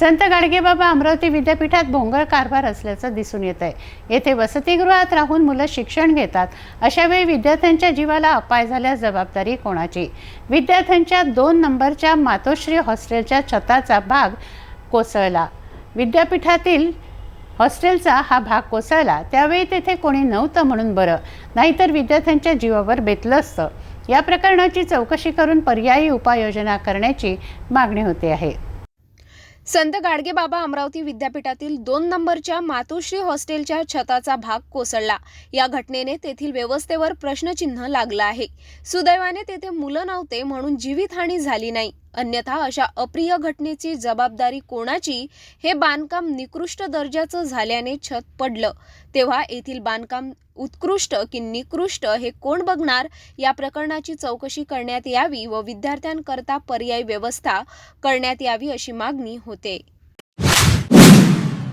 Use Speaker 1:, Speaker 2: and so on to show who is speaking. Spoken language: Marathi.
Speaker 1: संत गाडगेबाबा अमरावती विद्यापीठात भोंगळ कारभार असल्याचं दिसून येत आहे येथे वसतिगृहात राहून मुलं शिक्षण घेतात. अशावेळी विद्यार्थ्यांच्या जीवाला अपाय झाल्यास जबाबदारी कोणाची? विद्यार्थ्यांच्या दोन नंबरच्या मातोश्री हॉस्टेलच्या छताचा भाग कोसळला. विद्यापीठातील हॉस्टेलचा हा भाग कोसळला. त्यावेळी तेथे कोणी नव्हतं म्हणून बरं. नाहीतर विद्यार्थ्यांच्या जीवावर बेतलं असतं. या प्रकरणाची चौकशी करून पर्यायी उपाययोजना करण्याची मागणी होते आहे.
Speaker 2: संत गाडगेबाबा अमरावती विद्यापीठातील दोन नंबरच्या मातोश्री हॉस्टेलच्या छताचा भाग कोसळला. या घटनेने तेथील व्यवस्थेवर प्रश्नचिन्ह लागलं आहे. सुदैवाने तेथे मुलं नव्हते म्हणून जीवितहानी झाली नाही. अन्यथा अशा अप्रिय घटनेची जबाबदारी कोणाची? हे बांधकाम निकृष्ट दर्जाचं झाल्याने छत पडलं. तेव्हा येथील बांधकाम उत्कृष्ट की निकृष्ट हे कोण बघणार? या प्रकरणाची चौकशी करण्यात यावी व विद्यार्थ्यांकरता पर्यायी व्यवस्था करण्यात यावी अशी मागणी होते.